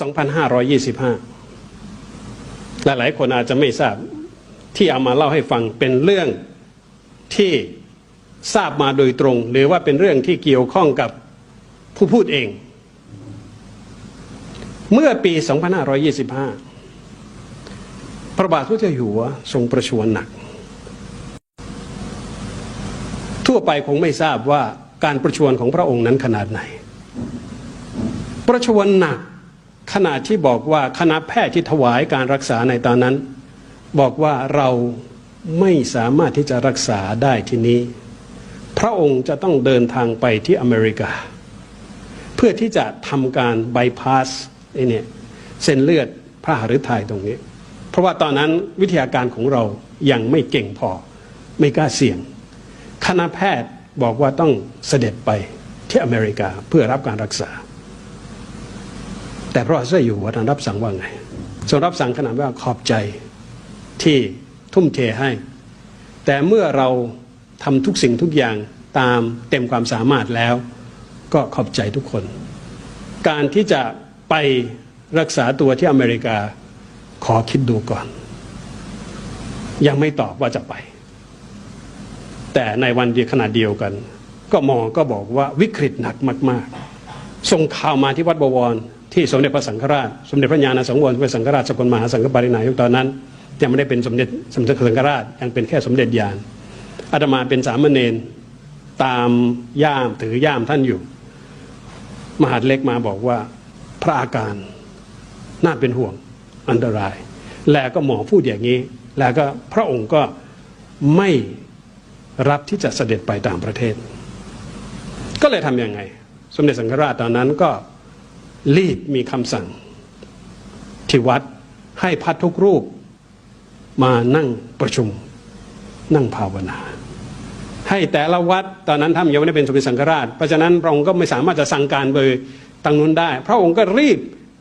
2525 หลายๆ คนอาจจะไม่ทราบที่เอามาเล่าให้ฟังเป็นเรื่องที่ทราบมาโดยตรง หรือว่าเป็นเรื่องที่เกี่ยวข้องกับผู้พูดเอง เมื่อปี 2525 พระบาทสมเด็จเจ้าอยู่หัวทรงประชวรหนัก ทั่วไปคงไม่ทราบว่าการประชวรของพระองค์นั้นขนาดไหน ประชวรหนัก ขนาดที่บอกว่าคณะแพทย์ที่ถวายการรักษาในตอนนั้น บอกว่าเราไม่สามารถที่จะรักษาได้ที่นี้ พระองค์จะต้องเดินทางไปที่อเมริกา เพื่อที่จะทำการบายพาสเนี่ยเส้นเลือดพระหฤทัยตรงนี้ เพราะว่าตอนนั้นวิทยาการของเรายังไม่เก่งพอไม่กล้าเสี่ยง คณะแพทย์บอกว่าต้องเสด็จไปที่อเมริกาเพื่อรับการรักษา แต่พระบาทสมเด็จอยู่หัวท่านรับสั่งว่าไงทรงรับสั่งขนาดว่าขอบใจที่ทุ่มเทให้ แต่เมื่อเราทำทุกสิ่งทุกอย่างตามเต็มความสามารถแล้ว ก็ขอบใจทุกคน การที่จะไปรักษาตัวที่อเมริกาขอคิดดูก่อน ยังไม่ตอบว่าจะไป แต่ในวันเดียวขณะเดียวกัน ก็มอก็บอกว่าวิกฤตหนักมาก ๆ ส่งข่าวมาที่วัดบวร ที่สมเด็จพระสังฆราช สมเด็จพระญาณสังวรสมเด็จสังฆราชสกลมหาสังฆปรินายกตอนนั้นยังไม่ได้เป็นสมเด็จสมเด็จสังฆราชยังเป็นแค่สมเด็จญาณอาตมาเป็นสามเณรตามย่ามถือย่ามท่านอยู่ มหาดเล็กมาบอกว่าพระอาการน่าเป็นห่วงอันตราย แล้วก็หมอพูดอย่างนี้ แล้วก็พระองค์ก็ไม่รับที่จะเสด็จไปต่างประเทศ ก็เลยทำยังไง สมเด็จสังฆราชตอนนั้นก็ รีบมีคำสั่ง ที่วัดให้พัดทุกรูป มานั่งประชุม นั่งภาวนา ให้แต่ละวัดตอนนั้นท่านยังไม่ได้เป็นสมเด็จสังฆราช เพราะฉะนั้นพระองค์ก็ไม่สามารถจะสั่งการไปทางนู้นได้ พระองค์ก็รีบ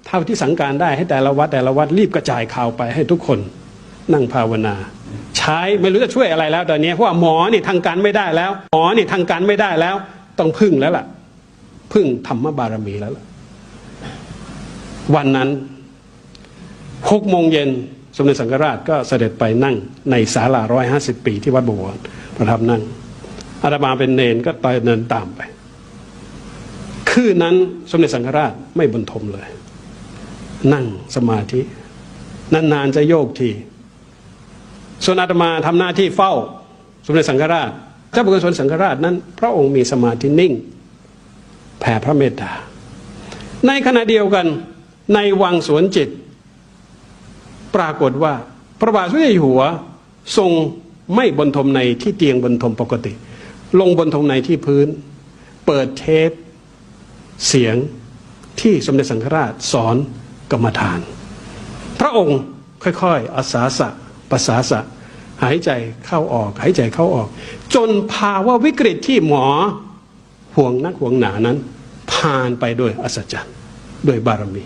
เท่าที่สั่งการได้ให้แต่ละวัดแต่ละวัดรีบกระจายข่าวไปให้ทุกคนนั่งภาวนา ใช้ไม่รู้จะช่วยอะไรแล้วตอนนี้เพราะว่าหมอนี่ทางการไม่ได้แล้ว หมอนี่ทางการไม่ได้แล้ว ต้องพึ่งแล้วล่ะ พึ่งธรรมบารมีแล้วล่ะ วันนั้นหกโมงเย็นสมเด็จสังฆราชก็เสด็จไปนั่งในศาลาร้อยห้าสิบปีที่วัดบวรประทับนั่งอาตมาเป็นเนนก็ต่อยเดินตามไป คืนนั้นสมเด็จสังฆราชไม่บรรทมเลย นั่งสมาธิ นานๆจะโยกทีส่วนอาตมาทำหน้าที่เฝ้า สมเด็จสังฆราชเจ้าบุญสนสังฆราชนั้น พระองค์มีสมาธินิ่ง แผ่พระเมตตาในขณะเดียวกัน ในวังสวนจิต ปรากฏว่าพระบาทสมเด็จอยู่หัวทรงไม่บนทมในที่เตียงบนทมปกติ ลงบนทมในที่พื้น เปิดเทป เสียงที่สมเด็จสังฆราชสอนกรรมฐาน พระองค์ค่อยๆอาสาสะประสาสะหายใจเข้าออก หายใจเข้าออก จนภาวะวิกฤตที่หมอห่วงนักห่วงหนานั้น ผ่านไปโดยอัศจรรย์โดยบารมี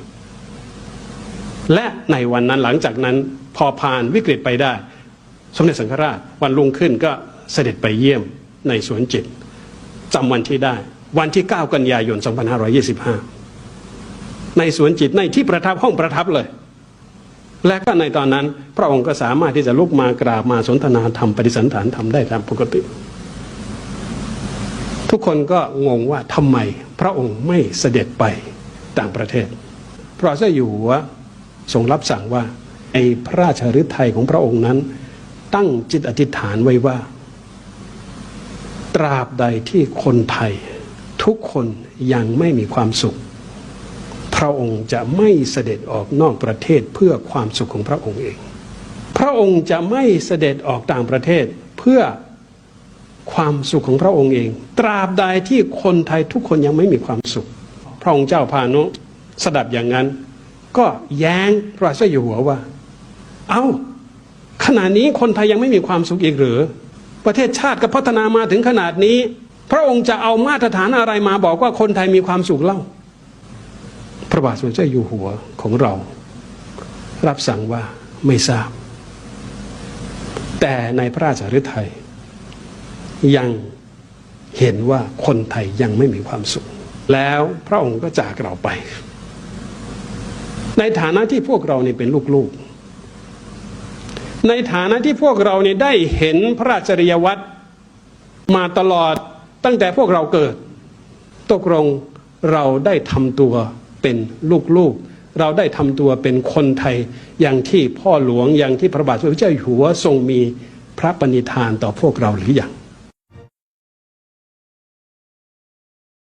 และในวันนั้นหลังจากนั้นพอผ่านวิกฤตไปได้ สมเด็จสังฆราชวันรุ่งขึ้นก็เสด็จไปเยี่ยมในสวนจิตจำวันที่ได้ วันที่ 9 กันยายน 2525 ในสวนจิตในที่ประทับห้องประทับเลย และก็ในตอนนั้น พระองค์ก็สามารถที่จะลุกมากราบมาสนทนาธรรมปฏิสันฐานธรรมได้ตามปกติ ทุกคนก็งงว่าทำไมพระองค์ไม่เสด็จไปต่างประเทศ เพราะเจ้าอยู่หัว ทรงรับสั่งว่าในพระราชฤทัยของพระองค์นั้น ตั้งจิตอธิษฐานไว้ว่า ตราบใดที่คนไทย ทุกคนยังไม่มีความสุข พระองค์จะไม่เสด็จออกนอกประเทศเพื่อความสุขของพระองค์เอง พระองค์จะไม่เสด็จออกต่างประเทศเพื่อความสุขของพระองค์เอง ตราบใดที่คนไทยทุกคนยังไม่มีความสุข พระองค์เจ้าพานุสดับอย่างนั้น ก็แย้งพระเจ้าอยู่หัวว่า เอา้าขณะนี้คนไทยยังไม่มีความสุขอีกหรือ ประเทศชาติก็พัฒนามาถึงขนาดนี้ พระองค์จะเอามาตรฐานอะไรมาบอกว่าคนไทยมีความสุขเล่า พระบาทสมเด็จเจ้าอยู่หัวของเรา รับสั่งว่าไม่ทราบ แต่ในพระราชฤทัยยังเห็นว่าคนไทยยังไม่มีความสุข แล้วพระองค์ก็จากเราไป ในฐานะที่พวกเราเนี่เป็นลูกๆ ในฐานะที่พวกเราเนี่ยได้เห็นพระราชริยวัตรมาตลอดตั้งแต่พวกเราเกิด ตกลงเราได้ทำตัวเป็นลูกๆ เราได้ทำตัวเป็นคนไทยอย่างที่พ่อหลวงอย่างที่พระบาทสมเด็จพระเจ้าอยู่หัวทรงมีพระปณิธานต่อพวกเราหรือยัง